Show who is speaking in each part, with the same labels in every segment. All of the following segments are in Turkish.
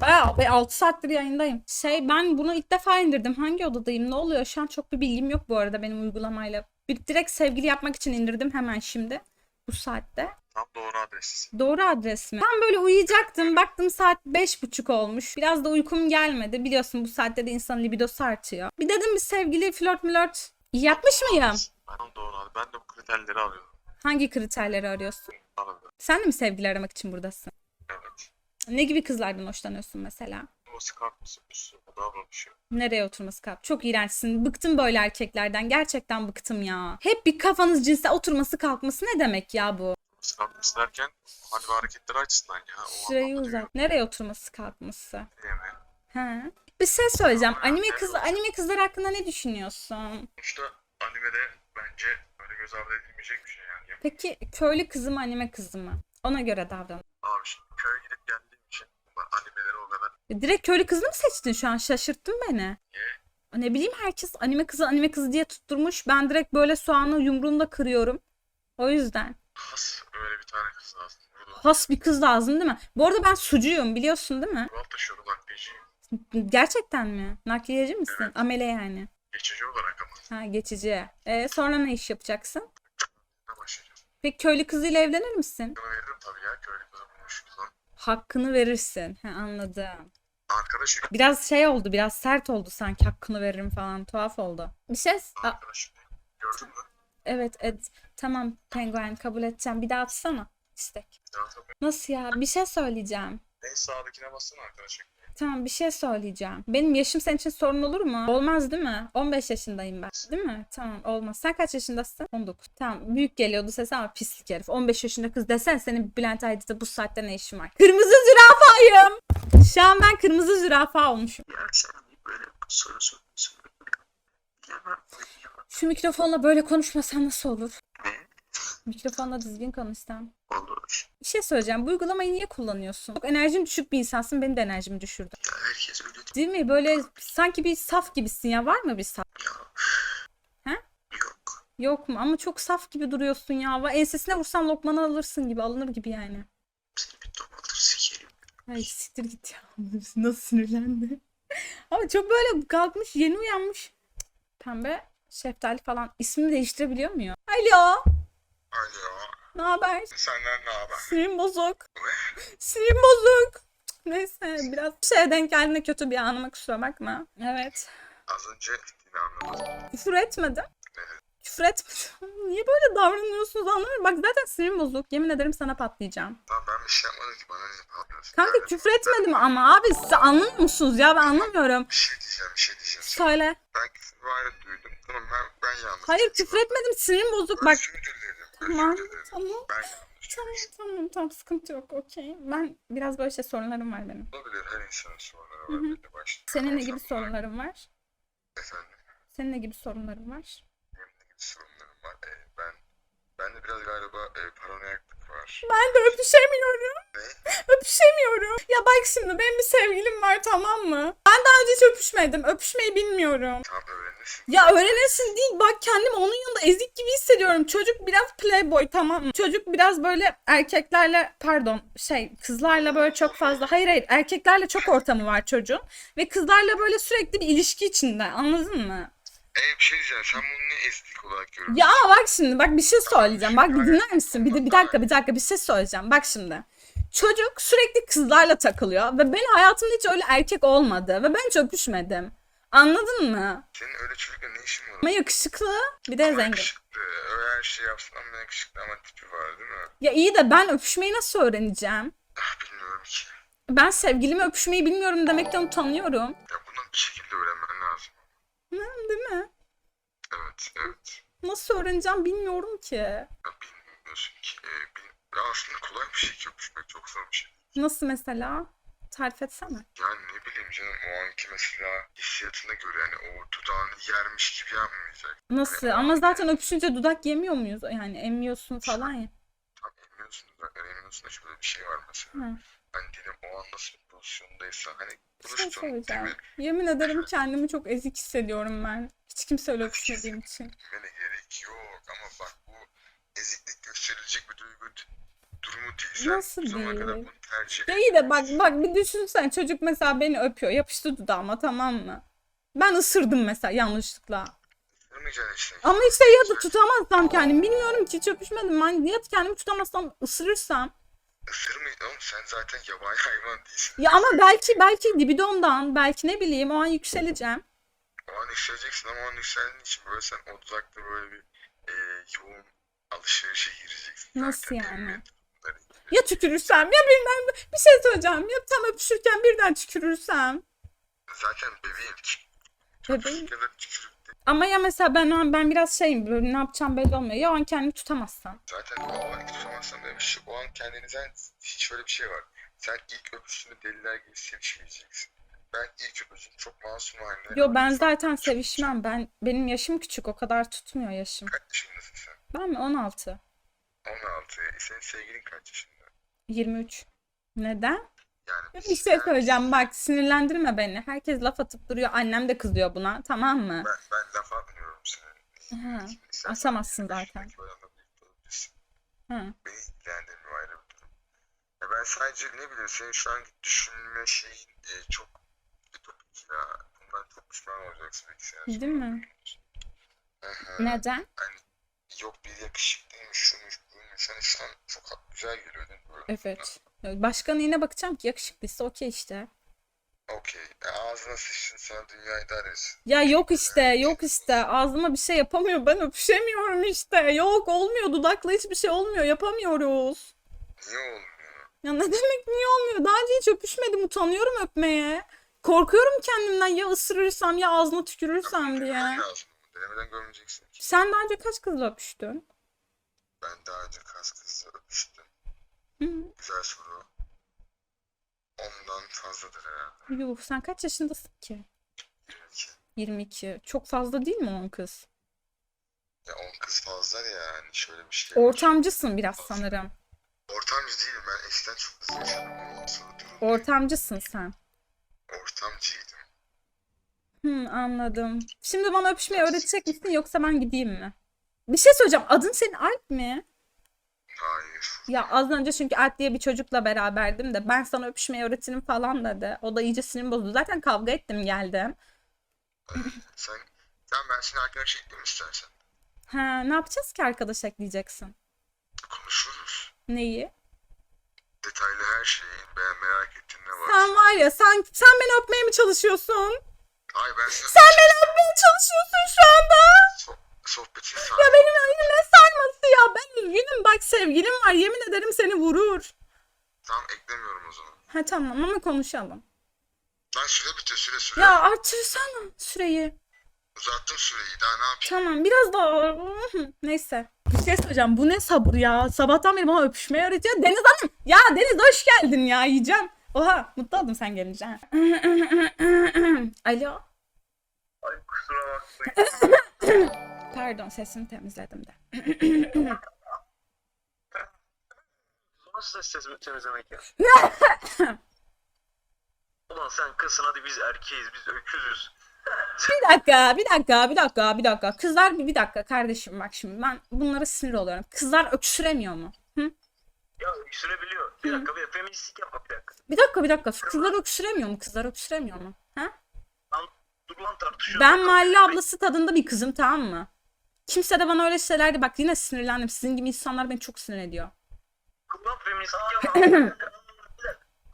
Speaker 1: Bayağı be 6 saattir yayındayım. Şey ben bunu ilk defa indirdim. Hangi odadayım? Ne oluyor? Şu an çok bir bilgim yok bu arada benim uygulamayla. Bir direkt sevgili yapmak için indirdim hemen şimdi. Bu saatte.
Speaker 2: Tam doğru adres.
Speaker 1: Doğru adres mi? Ben böyle uyuyacaktım. Baktım saat beş buçuk olmuş. Biraz da uykum gelmedi. Biliyorsun bu saatte de insanın libidosu artıyor. Bir dedim bir sevgili flört mülört yapmış mıyım?
Speaker 2: Tam doğru adres. Ben de bu kriterleri alıyorum.
Speaker 1: Hangi kriterleri arıyorsun?
Speaker 2: Anladım.
Speaker 1: Sen de mi sevgili aramak için buradasın?
Speaker 2: Evet.
Speaker 1: Ne gibi kızlardan hoşlanıyorsun mesela?
Speaker 2: O sıkartması üstüne davranışı.
Speaker 1: Nereye oturması kalk? Çok iğrençsin. Bıktım böyle erkeklerden. Gerçekten bıktım ya. Hep bir kafanız cinse oturması kalkması ne demek ya bu?
Speaker 2: Sıkartması derken hani bu hareketleri açısından ya. O
Speaker 1: Süreyi
Speaker 2: anlamda diyorum.
Speaker 1: uzat. Nereye oturması kalkması?
Speaker 2: Değil mi?
Speaker 1: He. Bir şey söyleyeceğim. Anime kız anime kızlar hakkında ne düşünüyorsun?
Speaker 2: Sonuçta animede bence böyle göz ardı edilmeyecek bir şey yani.
Speaker 1: Peki köylü kızı mı anime kızı mı? Ona göre davran.
Speaker 2: Abi şimdi köye gidip ben animeleri o kadar
Speaker 1: E, Direkt köylü kızını mı seçtin şu an? Şaşırttın beni.
Speaker 2: Niye?
Speaker 1: Ne bileyim herkes anime kızı anime kızı diye tutturmuş. Ben direkt böyle soğanı yumruğumda kırıyorum. O yüzden.
Speaker 2: has öyle bir tane kız lazım. Burada
Speaker 1: Has bir kız lazım değil mi? Bu arada ben sucuyum biliyorsun değil mi?
Speaker 2: Kural taşıyorum nakliyeciyim.
Speaker 1: Gerçekten mi? Nakliyeci misin?
Speaker 2: Evet.
Speaker 1: Amele yani.
Speaker 2: Geçici olarak ama
Speaker 1: Ha geçici. E, sonra ne iş yapacaksın?
Speaker 2: ne başlayacağım.
Speaker 1: Peki köylü kızıyla evlenir misin?
Speaker 2: Sana veririm tabii ya köylü.
Speaker 1: Hakkını verirsin. Ha, anladım.
Speaker 2: Arkadaşım.
Speaker 1: Biraz şey oldu, biraz sert oldu sanki hakkını veririm falan. Tuhaf oldu. Bir şey... A-
Speaker 2: Arkadaşım. Gördün mü?
Speaker 1: evet, evet. Tamam penguen kabul edeceğim. Bir daha atsana. İstek.
Speaker 2: Ya tabii.
Speaker 1: Nasıl ya? Bir şey söyleyeceğim.
Speaker 2: En sağdakine bassana arkadaşım.
Speaker 1: Tamam bir şey söyleyeceğim. Benim yaşım senin için sorun olur mu? Olmaz değil mi? 15 yaşındayım ben. Değil mi? Tamam olmaz. Sen kaç yaşındasın? 19. Tamam büyük geliyordu sesi ama pislik herif. 15 yaşında kız desen senin Bülent Aydın'da bu saatte ne işin var? Kırmızı zürafayım. Şu an ben kırmızı zürafa olmuşum.
Speaker 2: Ya sen böyle soru soruyorsun.
Speaker 1: Şu mikrofonla böyle konuşmasan nasıl olur?
Speaker 2: Ne?
Speaker 1: Mikrofonla düzgün konuşsam.
Speaker 2: Olur.
Speaker 1: Bir şey söyleyeceğim. Bu uygulamayı niye kullanıyorsun? Çok enerjin düşük bir insansın. Benim de enerjimi düşürdü.
Speaker 2: Ya herkes öyle diyor
Speaker 1: Değil mi? Böyle sanki bir saf gibisin ya. Var mı bir saf?
Speaker 2: ya.
Speaker 1: He?
Speaker 2: Yok.
Speaker 1: Yok mu? Ama çok saf gibi duruyorsun ya. Ensesine vursam lokmanı alırsın gibi. Alınır gibi yani.
Speaker 2: Seni bir domatır sikerim.
Speaker 1: Ay siktir git ya. Nasıl sinirlendi. Ama çok böyle kalkmış yeni uyanmış. Pembe şeftali falan. İsmini değiştirebiliyor muyum? Alo.
Speaker 2: Alo.
Speaker 1: Ne haber?
Speaker 2: Senden ne haber?
Speaker 1: Sinirim bozuk. Sinirim bozuk. Neyse biraz bir şeye denk geldiğinde kötü bir anıma kusura bakma. Evet.
Speaker 2: Az önce gittiğini anladım.
Speaker 1: Küfür etmedim.
Speaker 2: Evet.
Speaker 1: Küfür etmedim. Niye böyle davranıyorsunuz anlamıyorum. Bak zaten sinirim bozuk. Yemin ederim sana patlayacağım.
Speaker 2: Tamam ben bir şey yapmadım ki bana ne yapıyorsun?
Speaker 1: Kanka
Speaker 2: Yani
Speaker 1: küfür etmedim ama abi siz anlamıyor musunuz ya ben anlamıyorum.
Speaker 2: Bir şey diyeceğim bir şey diyeceğim.
Speaker 1: Söyle.
Speaker 2: Ben küfür duydum. Tamam ben, ben yanlış.
Speaker 1: Hayır küfür etmedim sinirim bozuk bak.
Speaker 2: Özür dilerim.
Speaker 1: Tamam tamam
Speaker 2: Ben
Speaker 1: tamam tamam tamam sıkıntı yok okey. Ben biraz böyle şey sorunlarım var benim.
Speaker 2: Olabilir her insanın sorunları
Speaker 1: Hı
Speaker 2: var.
Speaker 1: hı.
Speaker 2: Belli başlı.
Speaker 1: Senin ne gibi sorunların var?
Speaker 2: Efendim
Speaker 1: Senin ne gibi sorunların var?
Speaker 2: benim ne gibi sorunlarım var. Ee, ben de biraz galiba e, paranoyaklık var.
Speaker 1: Ben de öpüşemiyorum.
Speaker 2: Ne?
Speaker 1: Öpüşemiyorum. Ya bak şimdi benim bir sevgilim var tamam mı? Ben daha önce hiç öpüşmedim. Öpüşmeyi bilmiyorum.
Speaker 2: Tam öğrenirsin.
Speaker 1: Ya öğrenirsin değil bak kendimi onun yanında ezik gibi hissediyorum. Çocuk biraz playboy tamam mı? Çocuk biraz böyle erkeklerle pardon şey kızlarla böyle çok fazla hayır hayır erkeklerle çok ortamı var çocuğun. Ve kızlarla böyle sürekli bir ilişki içinde anladın mı?
Speaker 2: Ee, bir şey diyeceğim. Sen bunu ne eslik olarak görüyorsun?
Speaker 1: Ya bak şimdi bak bir şey söyleyeceğim. Bak bir dinler misin? Bir, de, bir dakika bir dakika bir şey söyleyeceğim. Bak şimdi. Çocuk sürekli kızlarla takılıyor ve benim hayatımda hiç öyle erkek olmadı ve ben hiç öpüşmedim. Anladın mı?
Speaker 2: Senin öyle çocukla ne işin var?
Speaker 1: Ama yakışıklı bir de
Speaker 2: Ama
Speaker 1: zengin.
Speaker 2: yakışıklı. Öyle her şey yapsın ama yakışıklı ama tipi var değil mi?
Speaker 1: Ya iyi de ben öpüşmeyi nasıl öğreneceğim?
Speaker 2: Ah bilmiyorum ki.
Speaker 1: Ben sevgilime öpüşmeyi bilmiyorum demekten utanıyorum.
Speaker 2: Ya bunu bir şekilde öğrenmen lazım.
Speaker 1: Hı, Değil mi?
Speaker 2: Evet evet.
Speaker 1: Nasıl öğreneceğim bilmiyorum ki.
Speaker 2: Ya bilmiyorsun ki. E, bil... Ya aslında kolay bir şey ki öpüşmek çok zor bir şey.
Speaker 1: Nasıl mesela? Tarif etsene.
Speaker 2: Yani ne bileyim canım o anki mesela hissiyatına göre yani o dudağını yermiş gibi yapmayacak.
Speaker 1: Nasıl? Ama zaten öpüşünce dudak yemiyor muyuz? Yani emmiyorsun falan ya.
Speaker 2: Tam emiyorsun zaten emiyorsun da şöyle bir şey var mesela.
Speaker 1: Hı.
Speaker 2: Hani diyelim o an nasıl bir pozisyondaysa hani
Speaker 1: şey
Speaker 2: buluştun mi?
Speaker 1: Yemin ederim kendimi çok ezik hissediyorum ben. Hiç kimseyle öpüşmediğim için.
Speaker 2: Gitmene gerek yok ama bak bu eziklik gösterilecek bir duygu durumu değil. Sen
Speaker 1: Nasıl
Speaker 2: bu zamana kadar
Speaker 1: değil?
Speaker 2: bunu tercih
Speaker 1: Ya iyi de bak bak bir düşünsen çocuk mesela beni öpüyor yapıştı dudağıma tamam mı? Ben ısırdım mesela yanlışlıkla.
Speaker 2: işte.
Speaker 1: Ama işte ya da tutamazsam kendimi bilmiyorum ki hiç öpüşmedim. Ben ya kendimi tutamazsam ısırırsam.
Speaker 2: Isırmayacaksın oğlum sen zaten yabani hayvan değilsin.
Speaker 1: Ya ama belki belki libidondan belki ne bileyim o an yükseleceğim.
Speaker 2: O an yükseleceksin ama o an yükseldiğin için böyle sen o dudakta böyle bir e, yoğun alışverişe gireceksin.
Speaker 1: Nasıl
Speaker 2: zaten.
Speaker 1: yani?
Speaker 2: Emniyet bunları.
Speaker 1: Ya tükürürsem ya birden bir şey söyleyeceğim. Ya tam öpüşürken birden tükürürsem.
Speaker 2: Zaten bebeğim.
Speaker 1: Bebeğim. Ama ya mesela ben an ben biraz şeyim böyle ne yapacağım belli olmuyor. Ya o an kendimi tutamazsam.
Speaker 2: Zaten o an tutamazsan böyle şey. O an kendini sen hiç şöyle bir şey var. Sen ilk öpüştüğünde deliler gibi sevişmeyeceksin. Ben ilk öpüşüm çok masum haline.
Speaker 1: Yo ben zaten sevişmem. Ben benim yaşım küçük o kadar tutmuyor yaşım.
Speaker 2: Kaç yaşındasın sen?
Speaker 1: Ben mi 16?
Speaker 2: 16. E, senin sevgilin kaç yaşında?
Speaker 1: 23. Neden?
Speaker 2: Yani
Speaker 1: Bir şey söyleyeceğim bak sinirlendirme beni. Herkes laf atıp duruyor. Annem de kızıyor buna. Tamam mı?
Speaker 2: Ben, ben laf atmıyorum sana.
Speaker 1: Ha,
Speaker 2: İstersen benim
Speaker 1: zaten.
Speaker 2: yaşımdaki bayanla birlikte olabilirsin.
Speaker 1: Ha.
Speaker 2: Beni ilgilendirmiyor ayrı bir durum. Ya ben sadece ne bileyim senin şu anki düşünme şeyin e, çok ya. Bundan çok pişman olacaksın belki sen.
Speaker 1: Değil mi? Neden?
Speaker 2: Hani yok bir yakışıklıymış, şuymuş, buymuş. Hani şu an çok güzel geliyor değil mi? Böyle.
Speaker 1: Evet. Başka neyine bakacağım ki yakışıklıysa okey işte.
Speaker 2: Okey. E, ağzına sıçsın sana dünyayı dar etsin.
Speaker 1: Ya yok işte yok işte ağzıma bir şey yapamıyor ben öpüşemiyorum işte yok olmuyor dudakla hiçbir şey olmuyor yapamıyoruz.
Speaker 2: Niye olmuyor?
Speaker 1: Ya ne demek niye olmuyor daha önce hiç öpüşmedim utanıyorum öpmeye. Korkuyorum kendimden ya ısırırsam ya ağzına tükürürsem diye.
Speaker 2: Denemen lazım. Denemeden görmeyeceksin ki.
Speaker 1: Sen daha önce kaç kızla öpüştün?
Speaker 2: Ben daha önce kas kızla öpüştüm.
Speaker 1: Hı.
Speaker 2: Güzel soru. Ondan fazladır herhalde.
Speaker 1: Yuh sen kaç yaşındasın ki?
Speaker 2: 22.
Speaker 1: 22. Çok fazla değil mi 10 kız?
Speaker 2: Ya 10 kız fazla ya yani şöyle bir şey.
Speaker 1: Ortamcısın biraz sanırım.
Speaker 2: Ortamcı değilim ben eskiden çok hızlı yaşadım. Ondan sonra durum.
Speaker 1: Ortamcısın sen.
Speaker 2: Ortamcıydım.
Speaker 1: Hı, anladım. Şimdi bana öpüşmeyi öğretecek misin yoksa ben gideyim mi? Bir şey söyleyeceğim. Adın senin Alp mi?
Speaker 2: Hayır.
Speaker 1: Ya az önce çünkü Alp diye bir çocukla beraberdim de ben sana öpüşmeyi öğretirim falan dedi. O da iyice sinirim bozdu. Zaten kavga ettim geldim.
Speaker 2: Sen Tamam ben seni arkadaş ekleyeyim istersen.
Speaker 1: Ha, ne yapacağız ki arkadaş ekleyeceksin?
Speaker 2: Konuşuruz.
Speaker 1: Neyi?
Speaker 2: Detaylı her şeyi ben merak ettiğin ne var.
Speaker 1: Sen var ya sen sen beni öpmeye mi çalışıyorsun?
Speaker 2: Ay ben sana
Speaker 1: Sen beni öpmeye çalışıyorsun şu anda.
Speaker 2: so sohbetin
Speaker 1: Ya benim önüme sarması ya. Ben üzgünüm bak sevgilim var. Yemin ederim seni vurur.
Speaker 2: Tamam eklemiyorum o zaman.
Speaker 1: Ha tamam ama konuşalım.
Speaker 2: Lan süre bitiyor süre süre.
Speaker 1: Ya artırsana süreyi.
Speaker 2: Uzattım süreyi daha ne yapayım?
Speaker 1: Tamam biraz daha. Neyse. Bir şey söyleyeceğim. Bu ne sabır ya. Sabahtan beri bana öpüşmeyi öğretiyor. Deniz Hanım. Ya Deniz hoş geldin ya. Yiyeceğim. Oha mutlu oldum sen gelince. ha. Alo.
Speaker 2: Ay kusura bakmayın.
Speaker 1: Pardon sesini temizledim de.
Speaker 3: Nasıl ses temizlemek ya? Ulan sen kızsın hadi biz erkeğiz biz öküzüz.
Speaker 1: Bir dakika, bir dakika, bir dakika, bir dakika. Kızlar bir, bir dakika kardeşim bak şimdi ben bunlara sinir oluyorum. Kızlar öksüremiyor mu? Hı?
Speaker 3: Ya öksürebiliyor. Bir dakika bir feministlik yapma bir dakika.
Speaker 1: Bir dakika, bir dakika. Kızlar öksüremiyor mu? Kızlar öksüremiyor mu? Ha?
Speaker 3: Lan dur lan tartışıyoruz.
Speaker 1: Ben mahalle ablası tadında bir kızım tamam mı? Kimse de bana öyle şeylerdi. Bak yine sinirlendim. Sizin gibi insanlar beni çok sinir ediyor.
Speaker 3: Lan feministlik yapma.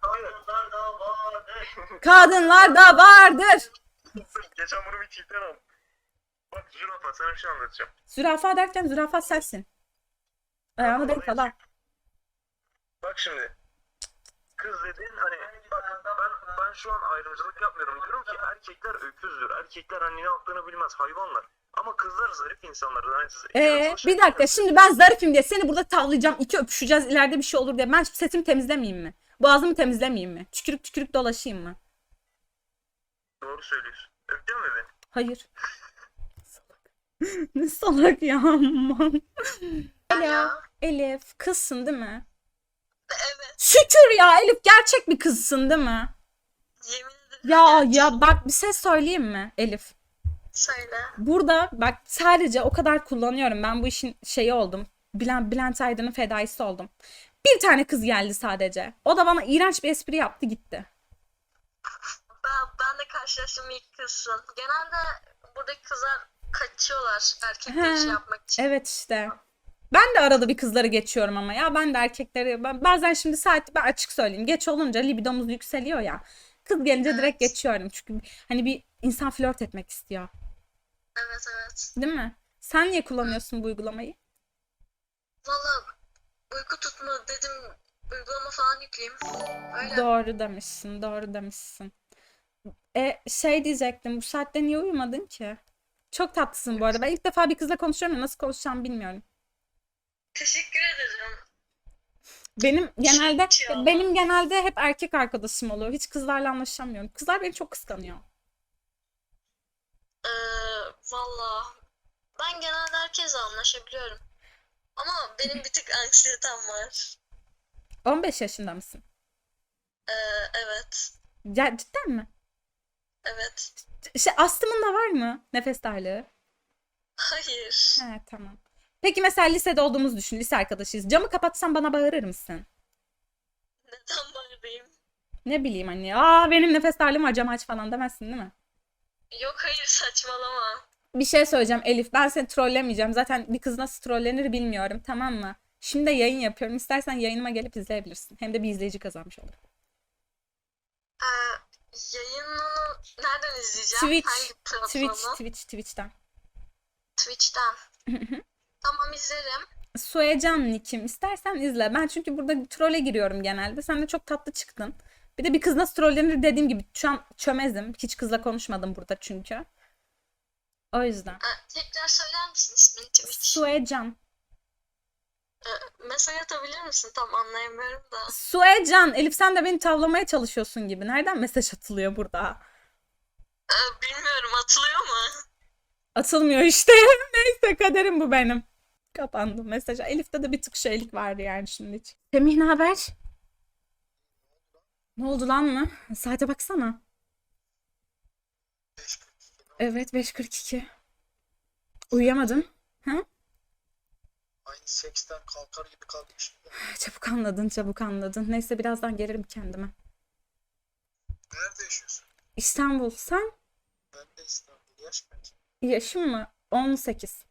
Speaker 3: Kadınlar da vardır.
Speaker 1: Kadınlar da vardır.
Speaker 3: Geçen bunu bir çiftten aldım. Bak zürafa sana bir şey anlatacağım.
Speaker 1: Zürafa derken zürafa sensin. Ayağını denk al.
Speaker 3: Bak şimdi. Kız dedin hani bak ben ben şu an ayrımcılık yapmıyorum. Diyorum ki erkekler öküzdür. Erkekler hani ne yaptığını bilmez hayvanlar. Ama kızlar zarif insanlar. Yani,
Speaker 1: Ee, bir dakika şimdi ben zarifim diye seni burada tavlayacağım. iki öpüşeceğiz ileride bir şey olur diye. Ben sesimi temizlemeyeyim mi? Boğazımı temizlemeyeyim mi? Tükürük tükürük dolaşayım mı?
Speaker 3: Doğru söylüyorsun. Öpecek mi beni?
Speaker 1: Hayır. Salak. ne salak ya aman. Alo. Elif kızsın değil mi?
Speaker 4: Evet,
Speaker 1: Şükür ya Elif gerçek bir kızsın değil mi?
Speaker 4: yemin ederim.
Speaker 1: Ya ya bak bir şey söyleyeyim mi Elif?
Speaker 4: Söyle.
Speaker 1: Burada bak sadece o kadar kullanıyorum. Ben bu işin şeyi oldum. Bülent, Bülent Aydın'ın fedaisi oldum. Bir tane kız geldi sadece. O da bana iğrenç bir espri yaptı gitti.
Speaker 4: Ben, ben de karşılaştığım ilk kızsın. Genelde buradaki kızlar kaçıyorlar erkekleri
Speaker 1: He.
Speaker 4: şey yapmak için.
Speaker 1: Evet işte. Ben de arada bir kızları geçiyorum ama ya ben de erkekleri ben bazen şimdi saat ben açık söyleyeyim geç olunca libidomuz yükseliyor ya. Kız gelince direkt
Speaker 4: Evet.
Speaker 1: geçiyorum çünkü hani bir insan flört etmek istiyor.
Speaker 4: Evet evet.
Speaker 1: Değil mi? Sen niye kullanıyorsun bu uygulamayı?
Speaker 4: Valla uyku tutma dedim uygulama falan yükleyeyim. Öyle.
Speaker 1: Doğru demişsin, doğru demişsin. E şey diyecektim, bu saatte niye uyumadın ki? Çok tatlısın bu arada. Ben ilk defa bir kızla konuşuyorum ya nasıl konuşacağımı bilmiyorum.
Speaker 4: Teşekkür ederim.
Speaker 1: Benim genelde
Speaker 4: ya.
Speaker 1: benim genelde hep erkek arkadaşım oluyor. Hiç kızlarla anlaşamıyorum. Kızlar beni çok kıskanıyor.
Speaker 4: Ee, Valla ben genelde herkesle anlaşabiliyorum. Ama benim bir tık anksiyetem var.
Speaker 1: 15 yaşında mısın?
Speaker 4: Ee, evet.
Speaker 1: Ya, cidden mi?
Speaker 4: Evet.
Speaker 1: Şey, astımın da var mı? Nefes darlığı.
Speaker 4: Hayır.
Speaker 1: He tamam. Peki mesela lisede olduğumuzu düşün. Lise arkadaşıyız. Camı kapatsam bana bağırır mısın?
Speaker 4: Neden bağırayım?
Speaker 1: Ne bileyim hani. Aa benim nefes darlığım var camı aç falan demezsin değil mi?
Speaker 4: Yok hayır saçmalama.
Speaker 1: Bir şey söyleyeceğim Elif. Ben seni trollemeyeceğim. Zaten bir kız nasıl trollenir bilmiyorum. Tamam mı? Şimdi de yayın yapıyorum. İstersen yayınıma gelip izleyebilirsin. Hem de bir izleyici kazanmış olurum.
Speaker 4: Yayınını nereden izleyeceğim?
Speaker 1: Twitch? Twitch, Twitch, Twitch'ten.
Speaker 4: Twitch'ten. Tamam izlerim.
Speaker 1: Suecan Nick'im. İstersen izle. Ben çünkü burada trole giriyorum genelde. Sen de çok tatlı çıktın. Bir de bir kız nasıl trollenir dediğim gibi şu an çömezim. Hiç kızla konuşmadım burada çünkü. O yüzden.
Speaker 4: Ee, tekrar söyler misin ismini Twitch?
Speaker 1: Suecan.
Speaker 4: Ee, mesaj atabilir misin? Tam anlayamıyorum da.
Speaker 1: Suecan. Elif sen de beni tavlamaya çalışıyorsun gibi. Nereden mesaj atılıyor burada?
Speaker 4: Ee, bilmiyorum atılıyor mu?
Speaker 1: Atılmıyor işte. Neyse kaderim bu benim. Kapandı mesaj. Elif'te de bir tık şeylik vardı yani şimdi hiç. Semih ne haber? Ne oldu lan mı? Saate baksana. Evet 5.42. Uyuyamadım. Ha?
Speaker 5: Aynı seksten kalkar gibi kalkmışım da.
Speaker 1: Çabuk anladın çabuk anladın. Neyse birazdan gelirim kendime.
Speaker 5: Nerede yaşıyorsun?
Speaker 1: İstanbul sen?
Speaker 5: Ben de İstanbul. Yaş kaç?
Speaker 1: Yaşın mı? 18.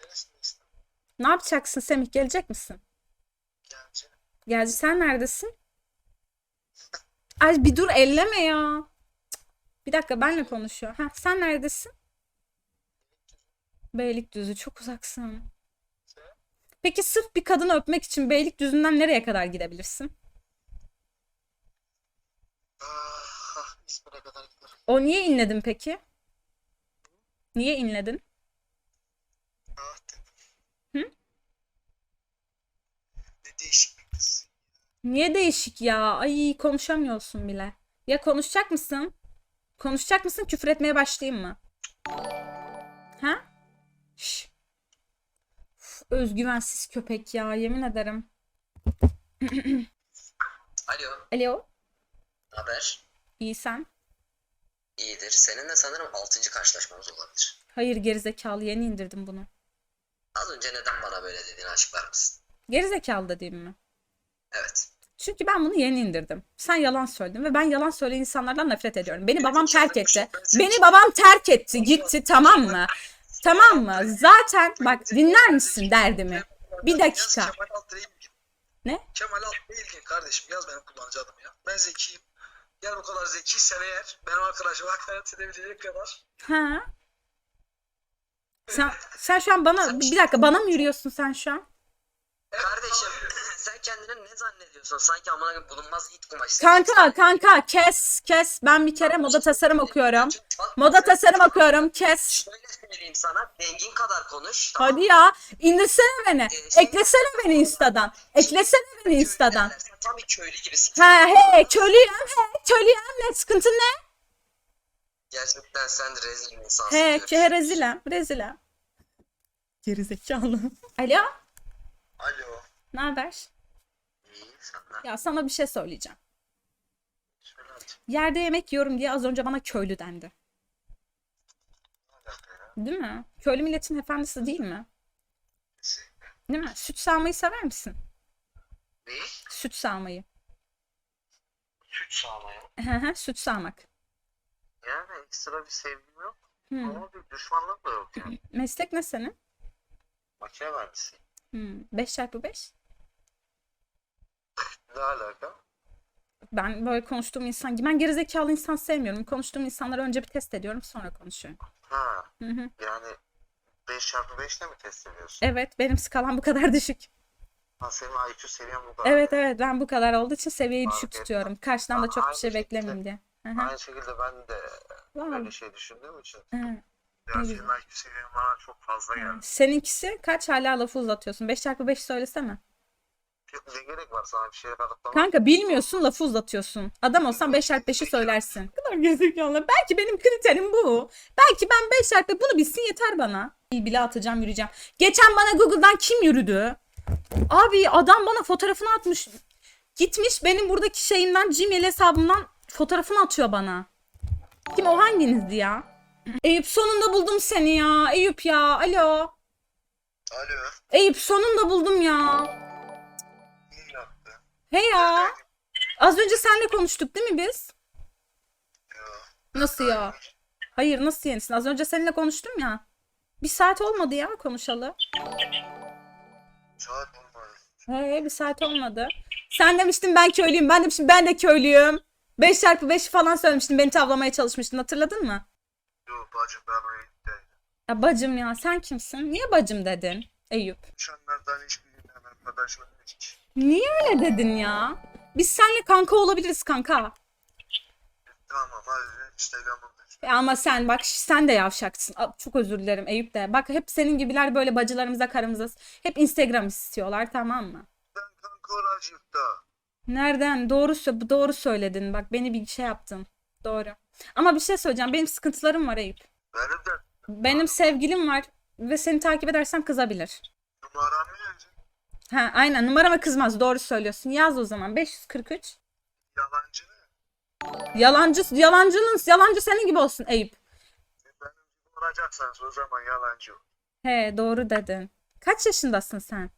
Speaker 5: Neresinde İstanbul?
Speaker 1: Ne yapacaksın Semih? Gelecek misin?
Speaker 5: Geleceğim.
Speaker 1: Gerçi sen neredesin? Ay bir dur elleme ya. Cık, Bir dakika benle konuşuyor. Ha, sen neredesin? Beylikdüzü çok uzaksın. Peki sırf bir kadını öpmek için Beylikdüzü'nden nereye kadar gidebilirsin?
Speaker 5: Ah, ah İzmir'e kadar giderim.
Speaker 1: O niye inledin peki? Niye inledin?
Speaker 5: Ah dedim.
Speaker 1: Hı?
Speaker 5: Ne değişik bir kız.
Speaker 1: Niye değişik ya? Ay konuşamıyorsun bile. Ya konuşacak mısın? Konuşacak mısın? Küfür etmeye başlayayım mı? Ha? Şş. Özgüvensiz köpek ya yemin ederim.
Speaker 6: Alo,
Speaker 1: Alo,
Speaker 6: haber?
Speaker 1: iyi sen?
Speaker 6: İyidir. Seninle sanırım 6. karşılaşmamız olabilir.
Speaker 1: Hayır gerizekalı yeni indirdim bunu.
Speaker 6: Az önce neden bana böyle dediğini açıklar mısın?
Speaker 1: Gerizekalı dediğim mi?
Speaker 6: Evet.
Speaker 1: Çünkü ben bunu yeni indirdim. Sen yalan söyledin ve ben yalan söyleyen insanlardan nefret ediyorum. Beni babam terk etti. Beni babam terk etti, gitti tamam mı? Tamam mı? Zaten bak dinler misin derdimi? Bir dakika.
Speaker 5: Yaz Kemal Altıre'yi
Speaker 1: Ne?
Speaker 5: Kemal kardeşim. Yaz benim kullanıcı adımı ya. Ben zekiyim. Gel bu kadar zekiysen eğer benim arkadaşıma hakaret edebilecek kadar.
Speaker 1: Ha? Sen, sen şu an bana bir dakika bana mı yürüyorsun sen şu an?
Speaker 6: Kardeşim sen kendini ne zannediyorsun? Sanki amına koyayım bulunmaz yiğit kumaş.
Speaker 1: Kanka kanka kes kes ben bir kere moda tasarım okuyorum. Moda tasarım okuyorum kes.
Speaker 6: Şöyle söyleyeyim sana. Dengin kadar konuş. tamam
Speaker 1: Hadi
Speaker 6: mı?
Speaker 1: ya indirsene beni. Eklesene beni instadan. Eklesene beni instadan.
Speaker 6: Köylü derler, Sen tam bir köylü gibisin.
Speaker 1: He he köylüyüm he köylüyüm ne sıkıntı ne?
Speaker 6: Gerçekten sen rezil bir insansın.
Speaker 1: He
Speaker 6: diyorum.
Speaker 1: ke rezilem rezilem. Gerizekalı. Alo
Speaker 5: Alo.
Speaker 1: ne haber?
Speaker 6: İyi sana.
Speaker 1: Ya sana bir şey söyleyeceğim.
Speaker 5: Şöyle at.
Speaker 1: Yerde yemek yiyorum diye az önce bana köylü dendi. Değil mi? Köylü milletin efendisi değil mi? Değil mi? Süt sağmayı sever misin?
Speaker 3: Neyi?
Speaker 1: Süt sağmayı.
Speaker 3: Süt sağmaya.
Speaker 1: Hı hı, Süt sağmak.
Speaker 3: Yani ekstra bir sevgim yok.
Speaker 1: Hmm.
Speaker 3: Ama bir düşmanlık da yok yani.
Speaker 1: Meslek ne senin?
Speaker 3: Makine mühendisi.
Speaker 1: Hmm. 5 çarpı 5.
Speaker 3: Ne alaka?
Speaker 1: Ben böyle konuştuğum insan, ben gerizekalı insan sevmiyorum. Konuştuğum insanları önce bir test ediyorum sonra konuşuyorum.
Speaker 3: Ha
Speaker 1: Hı hı.
Speaker 3: yani 5 çarpı 5'te mi test ediyorsun?
Speaker 1: Evet benim skalam bu kadar düşük.
Speaker 3: Ha senin IQ seviyen bu kadar.
Speaker 1: Evet evet ben bu kadar olduğu için seviyeyi
Speaker 3: Fark
Speaker 1: düşük
Speaker 3: ettim.
Speaker 1: tutuyorum. Karşıdan da çok bir
Speaker 3: aynı
Speaker 1: şey
Speaker 3: şekilde.
Speaker 1: beklemeyeyim diye. Hı hı.
Speaker 3: Aynı şekilde ben de
Speaker 1: Vallahi.
Speaker 3: böyle şey düşündüğüm için.
Speaker 1: Hı.
Speaker 3: Ya
Speaker 1: Ne
Speaker 3: senin. IQ seviyen bana çok fazla geldi.
Speaker 1: Seninkisi kaç hala lafı uzatıyorsun? 5 çarpı 5 söylesene.
Speaker 3: Ne gerek var sana bir şeye kanıtlamak?
Speaker 1: Kanka bilmiyorsun lafı uzatıyorsun. Adam olsan 5 çarpı 5'i söylersin. Ne kadar gerizekalı. Belki benim kriterim bu. Belki ben 5 çarpı bunu bilsin yeter bana. İyi bile atacağım yürüyeceğim. Geçen bana Google'dan kim yürüdü? Abi adam bana fotoğrafını atmış. Gitmiş benim buradaki şeyimden Gmail hesabımdan fotoğrafını atıyor bana. Kim o hanginizdi ya? Eyüp sonunda buldum seni ya. Eyüp ya. Alo.
Speaker 3: Alo.
Speaker 1: Eyüp sonunda buldum ya.
Speaker 3: İyi yaptı.
Speaker 1: He ya. Az önce seninle konuştuk değil mi biz? Nasıl ya? Hayır nasıl yenisin? Az önce seninle konuştum ya. Bir saat olmadı ya konuşalı.
Speaker 3: Saat olmadı.
Speaker 1: He bir saat olmadı. Sen demiştin ben köylüyüm. Ben demiştim ben de köylüyüm. 5 çarpı 5 falan söylemiştin. Beni tavlamaya çalışmıştın. Hatırladın mı?
Speaker 3: Yok bacım ben oraya gittim.
Speaker 1: Ya bacım ya sen kimsin? Niye bacım dedin Eyüp?
Speaker 3: Uçanlardan hiçbirinden arkadaşım hiç.
Speaker 1: Niye öyle dedin ya? Biz seninle kanka olabiliriz kanka.
Speaker 3: Tamam hadi Instagram'da.
Speaker 1: Ya ama sen bak sen de yavşaksın. Çok özür dilerim Eyüp de. Bak hep senin gibiler böyle bacılarımıza karımıza hep Instagram istiyorlar tamam mı?
Speaker 3: Ben kanka olacak da.
Speaker 1: Nereden? Doğru sö- doğru söyledin. Bak beni bir şey yaptın. Doğru. Ama bir şey söyleyeceğim. Benim sıkıntılarım var Eyüp.
Speaker 3: Benim de
Speaker 1: Benim sevgilim var ve seni takip edersem kızabilir.
Speaker 3: numaramı yazın.
Speaker 1: Ha aynen numarama kızmaz. Doğru söylüyorsun. Yaz o zaman. 543.
Speaker 3: Yalancı ne?
Speaker 1: Yalancı yalancının yalancı senin gibi olsun Eyüp.
Speaker 3: Benim gibi olacaksanız o zaman yalancı ol.
Speaker 1: He doğru dedin. Kaç yaşındasın sen?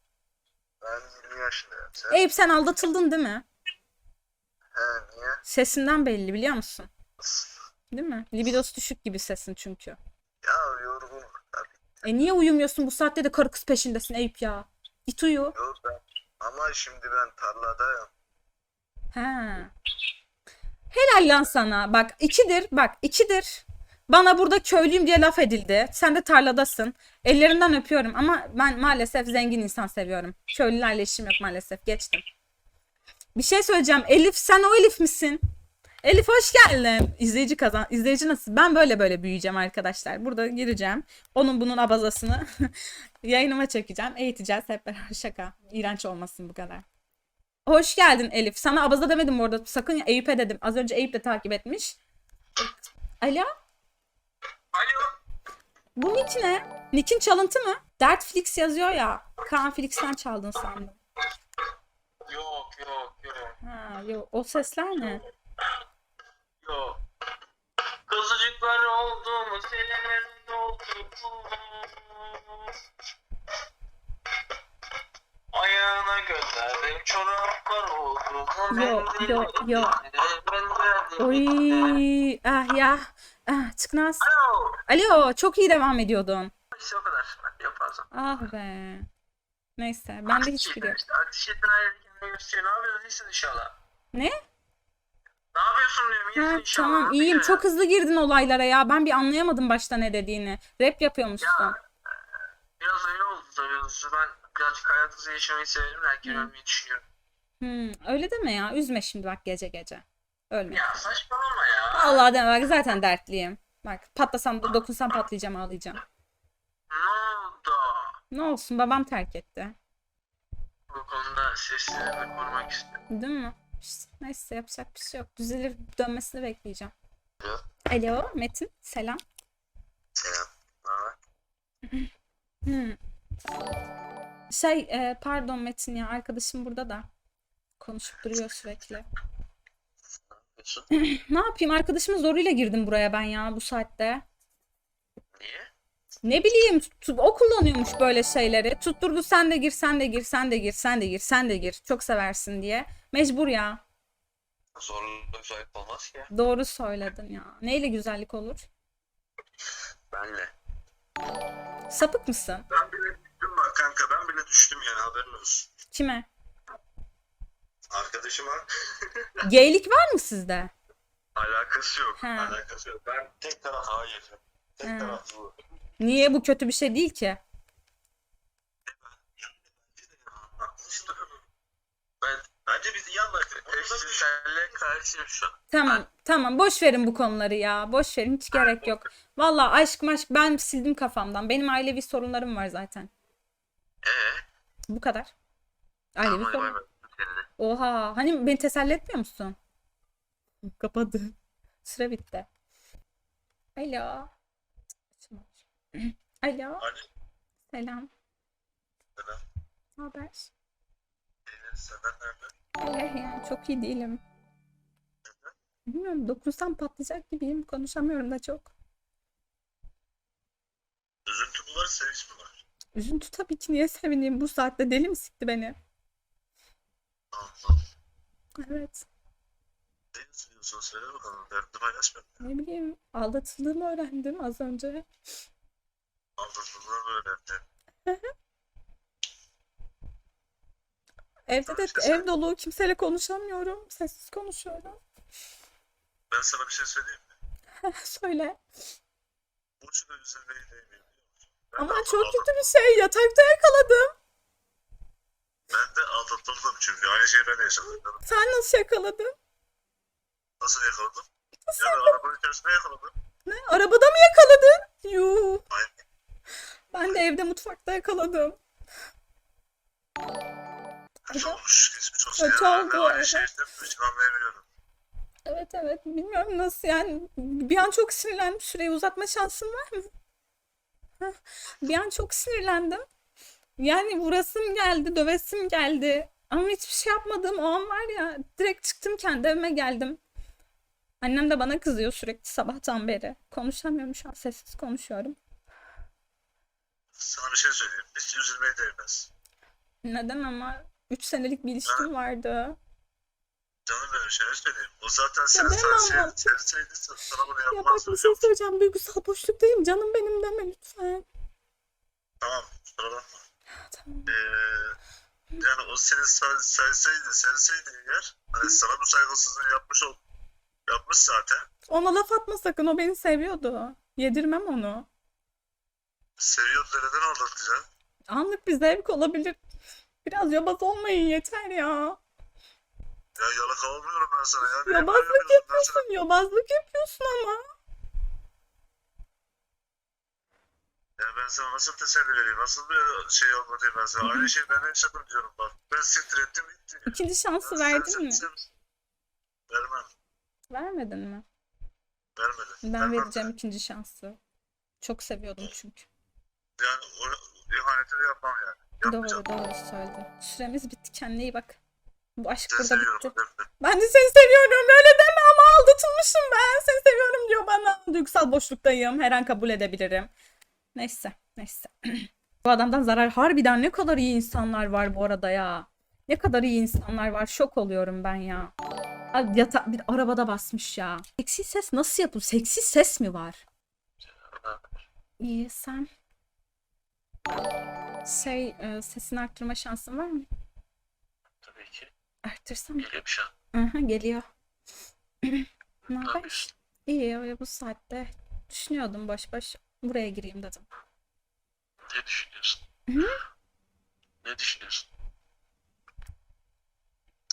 Speaker 3: Ben 20 yaşındayım. Sen?
Speaker 1: Eyüp sen aldatıldın değil mi?
Speaker 3: He niye?
Speaker 1: Sesinden belli biliyor musun? Değil mi? Libidosu düşük gibi sesin çünkü.
Speaker 3: Ya tabii.
Speaker 1: E niye uyumuyorsun bu saatte de karı kız peşindesin Eyüp ya? Git uyu.
Speaker 3: Yok ben. Ama şimdi ben tarladayım.
Speaker 1: Ha. Helal lan sana. Bak ikidir. Bak ikidir. Bana burada köylüyüm diye laf edildi. Sen de tarladasın. Ellerinden öpüyorum ama ben maalesef zengin insan seviyorum. Köylülerle işim yok maalesef. Geçtim. Bir şey söyleyeceğim. Elif sen o Elif misin? Elif hoş geldin. İzleyici kazan. İzleyici nasıl? Ben böyle böyle büyüyeceğim arkadaşlar. Burada gireceğim. Onun bunun abazasını yayınıma çekeceğim. Eğiteceğiz hep beraber. Şaka. İğrenç olmasın bu kadar. Hoş geldin Elif. Sana abaza demedim bu arada. Sakın Eyüp'e dedim. Az önce Eyüp de takip etmiş. Alo?
Speaker 3: Alo.
Speaker 1: Bu nick ne? Nick'in çalıntı mı? Dertflix yazıyor ya. Kaan Flix'ten çaldın sandım.
Speaker 3: Yok yok yok.
Speaker 1: Ha, yok. O sesler ne?
Speaker 3: Yok. Kızıcıklar oldu mu senin oldu Ayağına gönderdim çoraplar oldu mu
Speaker 1: Yok, yok, yok.
Speaker 3: Ben de-
Speaker 1: Oy, ah ya. Ah, çıkmaz.
Speaker 3: Alo.
Speaker 1: Alo, çok iyi devam ediyordun.
Speaker 3: İşte o kadar. Yaparsın.
Speaker 1: Ah be. Neyse, ben de hiç biliyorum.
Speaker 3: İşte ateş eden ayrı kendine gösteriyor. Ne yapıyorsun? İyisin inşallah.
Speaker 1: Ne?
Speaker 3: Ne yapıyorsun diyorum. İyisin
Speaker 1: Ha,
Speaker 3: inşallah.
Speaker 1: tamam iyiyim.
Speaker 3: ya.
Speaker 1: Çok hızlı girdin olaylara ya. Ben bir anlayamadım başta ne dediğini. Rap yapıyormuşsun.
Speaker 3: Biraz öyle oldu tabii. Ben birazcık hayatınızı yaşamayı severim. Belki ölmeyi düşünüyorum.
Speaker 1: Hmm, öyle deme ya. Üzme şimdi bak gece gece. Ölme.
Speaker 3: Ya saçmalama ya.
Speaker 1: Allah deme bak zaten dertliyim. Bak patlasam da dokunsam patlayacağım ağlayacağım.
Speaker 3: Ne oldu?
Speaker 1: Ne olsun babam terk etti.
Speaker 3: Bu konuda sessizliğimi korumak istedim.
Speaker 1: Değil mi? İşte, neyse yapacak bir şey yok. Düzelir dönmesini bekleyeceğim.
Speaker 3: Alo.
Speaker 1: Alo Metin selam.
Speaker 3: Selam.
Speaker 1: Hmm. Şey e, pardon Metin ya arkadaşım burada da. Konuşup duruyor sürekli.
Speaker 3: Ne
Speaker 1: yapayım arkadaşımın zoruyla girdim buraya ben ya bu saatte.
Speaker 3: Niye?
Speaker 1: Ne bileyim o kullanıyormuş böyle şeyleri. Tutturdu sen de gir sen de gir sen de gir sen de gir sen de gir. Çok seversin diye. Mecbur ya.
Speaker 7: Zorluk zayıf olmaz ki.
Speaker 1: Doğru söyledin ya. Neyle güzellik olur?
Speaker 7: Benle.
Speaker 1: Sapık mısın?
Speaker 7: Ben bile düştüm bak kanka ben bile düştüm yani haberin olsun.
Speaker 1: Kime?
Speaker 7: Arkadaşıma
Speaker 1: Geylik var mı sizde?
Speaker 7: alakası yok.
Speaker 1: Ha.
Speaker 7: Alakası yok. Ben tek taraf hayır. Tek
Speaker 1: Ha.
Speaker 7: taraf bu.
Speaker 1: Niye bu kötü bir şey değil ki?
Speaker 7: Ben, bence biz iyi anlaştık. Eşcinselliğe karşıyım şu an.
Speaker 1: Tamam tamam boş verin bu konuları ya. Boş verin hiç gerek yok. Valla aşk maşk ben sildim kafamdan. Benim ailevi sorunlarım var zaten.
Speaker 7: Ee?
Speaker 1: Bu kadar. Ailevi
Speaker 7: Tamam,
Speaker 1: sorun. Oha hani beni teselli etmiyor musun? Kapadı. Süre bitti. Alo. Alo.
Speaker 7: Hadi.
Speaker 1: Selam.
Speaker 7: Selam.
Speaker 1: Ne haber?
Speaker 7: Senden nerede?
Speaker 1: Eh yani çok iyi değilim. Bilmiyorum dokunsam patlayacak gibiyim. Konuşamıyorum da çok.
Speaker 7: Üzüntü mü var, sevinç mi var?
Speaker 1: Üzüntü tabii ki niye sevineyim bu saatte deli mi sikti beni?
Speaker 7: Allah.
Speaker 1: Evet.
Speaker 7: Ne üzülüyorsun söyle bakalım. Derdini paylaş benimle.
Speaker 1: Ne bileyim aldatıldığımı öğrendim az önce.
Speaker 7: Aldatıldığını öğrendim.
Speaker 1: Evde de ev dolu kimseyle konuşamıyorum. Sessiz konuşuyorum.
Speaker 7: Ben sana bir şey söyleyeyim mi?
Speaker 1: Söyle.
Speaker 7: Boşuna üzülmeyi değmiyor biliyor musun? Ben
Speaker 1: Ama çok kötü bir şey. Yatakta yakaladım.
Speaker 7: Ben de aldatıldım çünkü. Aynı şeyi ben de yaşadım.
Speaker 1: Sen nasıl yakaladın?
Speaker 7: Nasıl yakaladım?
Speaker 1: Nasıl
Speaker 7: Yani
Speaker 1: yakaladın?
Speaker 7: arabanın içerisinde yakaladım.
Speaker 1: Ne? Arabada mı yakaladın? Yuh.
Speaker 7: Aynen.
Speaker 1: Ben de evde mutfakta yakaladım.
Speaker 7: Kötü olmuş. Geçmiş olsun.
Speaker 1: Kötü
Speaker 7: Yani
Speaker 1: oldu,
Speaker 7: ben aynı
Speaker 1: evet. Evet evet bilmiyorum nasıl yani bir an çok sinirlendim süreyi uzatma şansım var mı? Bir an çok sinirlendim. Yani vurasım geldi, dövesim geldi. Ama hiçbir şey yapmadığım o an var ya direkt çıktım kendi evime geldim. Annem de bana kızıyor sürekli sabahtan beri. Konuşamıyorum şu an sessiz konuşuyorum.
Speaker 7: Sana bir şey söyleyeyim. Hiç üzülmeye değmez.
Speaker 1: Neden ama 3 senelik bir ilişkim vardı.
Speaker 7: Canım benim şöyle söyleyeyim. O zaten seni seni sevdi sana bunu
Speaker 1: Ya bak
Speaker 7: yapmaz.
Speaker 1: bir şey söyleyeceğim duygusal boşluktayım canım benim deme lütfen.
Speaker 7: Tamam. Kusura bakma.
Speaker 1: Tamam.
Speaker 7: Ee, yani o seni sa- sevseydi, sevseydi eğer hani sana bu saygısızlığı yapmış ol yapmış zaten.
Speaker 1: Ona laf atma sakın o beni seviyordu. Yedirmem onu.
Speaker 7: Seviyordu da neden aldatacaksın?
Speaker 1: Anlık bir zevk olabilir. Biraz yobaz olmayın yeter ya.
Speaker 7: Ya yalaka olmuyorum ben sana ya. Niye böyle yapıyorsun? Ben sana-
Speaker 1: yapıyorsun, ama.
Speaker 7: Ya ben sana nasıl teselli vereyim? Nasıl bir şey anlatayım ben sana? Aynı şeyi ben yaşadım diyorum bak. Ben siktir ettim gitti.
Speaker 1: İkinci şansı
Speaker 7: Ya
Speaker 1: verdin
Speaker 7: sen-
Speaker 1: mi?
Speaker 7: sen- Vermem.
Speaker 1: Vermedin mi?
Speaker 7: Vermedim.
Speaker 1: Ben
Speaker 7: Vermem
Speaker 1: vereceğim ikinci şansı. Çok seviyordum çünkü.
Speaker 7: Yani o ihaneti de yapmam yani.
Speaker 1: Doğru doğru söyledi. Süremiz bitti kendine iyi bak. Bu aşk
Speaker 7: Seni
Speaker 1: burada bitti. Ben de seni seviyorum öyle deme ama aldatılmışım ben. Seni seviyorum diyor bana. Duygusal boşluktayım. Her an kabul edebilirim. Neyse neyse. bu adamdan zarar harbiden ne kadar iyi insanlar var bu arada ya. Ne kadar iyi insanlar var. Şok oluyorum ben ya. Abi Yata bir arabada basmış ya. Seksi ses nasıl yapılır? Seksi ses mi var? İyi sen. Şey e, sesini arttırma şansın var mı?
Speaker 7: Tabii ki.
Speaker 1: Arttırsam.
Speaker 7: Geliyor bir şey.
Speaker 1: Aha geliyor. ne haber? İyi öyle bu saatte. Düşünüyordum boş boş. Buraya gireyim dedim.
Speaker 7: Ne düşünüyorsun?
Speaker 1: Hı?
Speaker 7: Ne düşünüyorsun?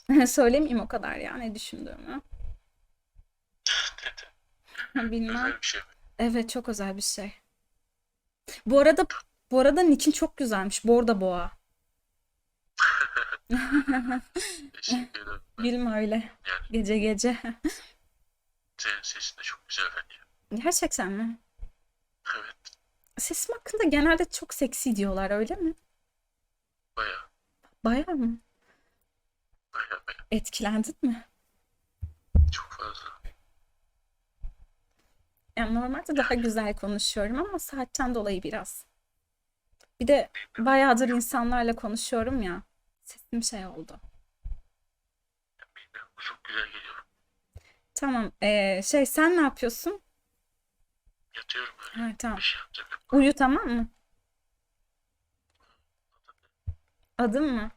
Speaker 1: Söylemeyeyim o kadar ya ne düşündüğümü. Bilmem.
Speaker 7: Özel bir şey mi?
Speaker 1: Evet çok özel bir şey. Bu arada bu arada Nick'in çok güzelmiş. Borda boğa.
Speaker 7: Teşekkür ederim.
Speaker 1: Bilme öyle.
Speaker 7: Yani
Speaker 1: Gece gece.
Speaker 7: senin sesin de çok güzel bence.
Speaker 1: Gerçekten mi?
Speaker 7: Evet.
Speaker 1: Sesim hakkında genelde çok seksi diyorlar öyle mi?
Speaker 7: Baya
Speaker 1: Bayağı mı?
Speaker 7: baya baya.
Speaker 1: Etkilendin mi?
Speaker 7: Çok fazla.
Speaker 1: Yani normalde daha güzel konuşuyorum ama saatten dolayı biraz. Bir de bayağıdır insanlarla konuşuyorum ya. Sesim şey oldu.
Speaker 3: Çok güzel geliyor.
Speaker 1: Tamam. ee, şey sen ne yapıyorsun?
Speaker 3: Yatıyorum böyle.
Speaker 1: Ha, tamam.
Speaker 3: şey.
Speaker 1: Uyu tamam mı? Adın mı?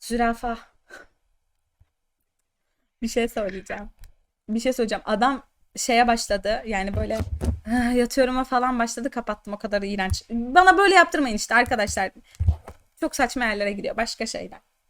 Speaker 1: Zürafa. Bir şey söyleyeceğim. Bir şey söyleyeceğim. Adam şeye başladı. Yani böyle "Ah, yatıyorum'a falan başladı. Kapattım o kadar iğrenç. Bana böyle yaptırmayın işte arkadaşlar. Çok saçma yerlere gidiyor. Başka şeyler.